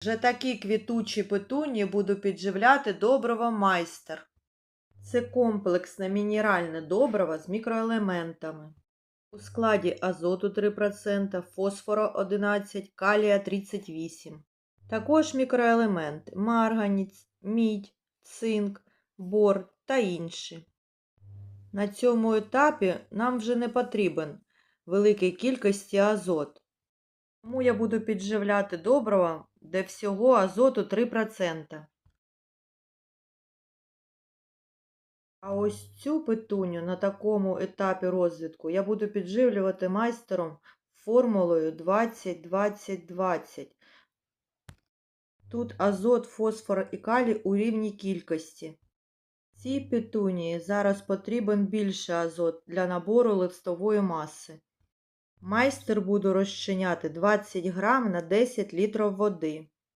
Вже такі квітучі петуні буду підживляти добриво майстер. Це комплексне мінеральне добриво з мікроелементами. У складі азоту 3%, фосфору 11, калія 38. Також мікроелементи марганець, мідь, цинк, бор та інші. На цьому етапі нам вже не потрібен великій кількості азот. Тому я буду підживляти добрива, де всього азоту 3%. А ось цю петуню на такому етапі розвитку я буду підживлювати майстером формулою 20-20-20. Тут азот, фосфор і калій у рівній кількості. Цій петунії зараз потрібен більше азот для набору листової маси. Майстер буду розчиняти 20 грам на 10 літрів води.